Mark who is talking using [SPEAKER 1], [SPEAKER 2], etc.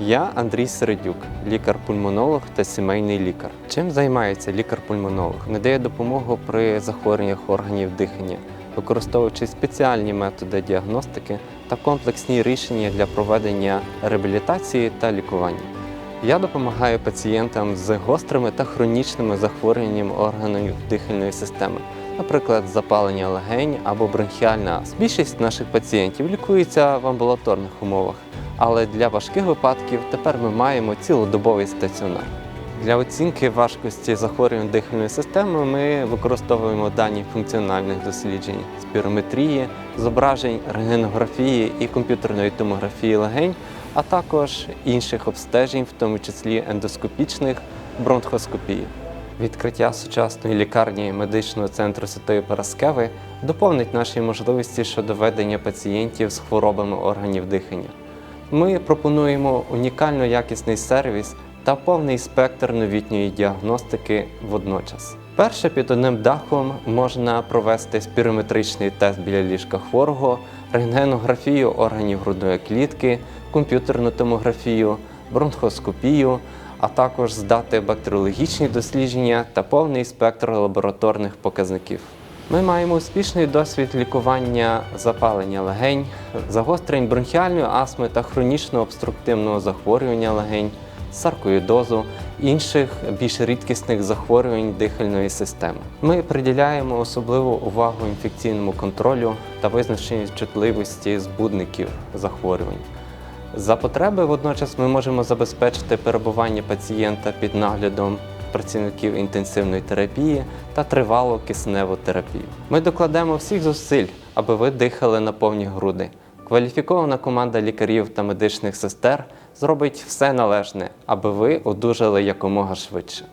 [SPEAKER 1] Я Андрій Середюк, лікар-пульмонолог та сімейний лікар. Чим займається лікар-пульмонолог? Надає допомогу при захворюваннях органів дихання, використовуючи спеціальні методи діагностики та комплексні рішення для проведення реабілітації та лікування. Я допомагаю пацієнтам з гострими та хронічними захворюваннями органів дихальної системи, наприклад, запалення легень або бронхіальна астма. Більшість наших пацієнтів лікується в амбулаторних умовах, але для важких випадків тепер ми маємо цілодобовий стаціонар. Для оцінки важкості захворювань дихальної системи ми використовуємо дані функціональних досліджень спірометрії, зображень рентгенографії і комп'ютерної томографії легень, а також інших обстежень, в тому числі ендоскопічних бронхоскопії. Відкриття сучасної лікарні медичного центру Святої Параскеви доповнить наші можливості щодо ведення пацієнтів з хворобами органів дихання. Ми пропонуємо унікально якісний сервіс та повний спектр новітньої діагностики водночас. Перше під одним дахом можна провести спірометричний тест біля ліжка хворого, рентгенографію органів грудної клітки, комп'ютерну томографію, бронхоскопію, а також здати бактеріологічні дослідження та повний спектр лабораторних показників. Ми маємо успішний досвід лікування запалення легень, загострень бронхіальної астми та хронічного обструктивного захворювання легень, саркоїдозу, інших більш рідкісних захворювань дихальної системи. Ми приділяємо особливу увагу інфекційному контролю та визначенню чутливості збудників захворювань. За потреби водночас ми можемо забезпечити перебування пацієнта під наглядом працівників інтенсивної терапії та тривалу кисневу терапію. Ми докладемо всіх зусиль, аби ви дихали на повні груди. Кваліфікована команда лікарів та медичних сестер зробить все належне, аби ви одужали якомога швидше.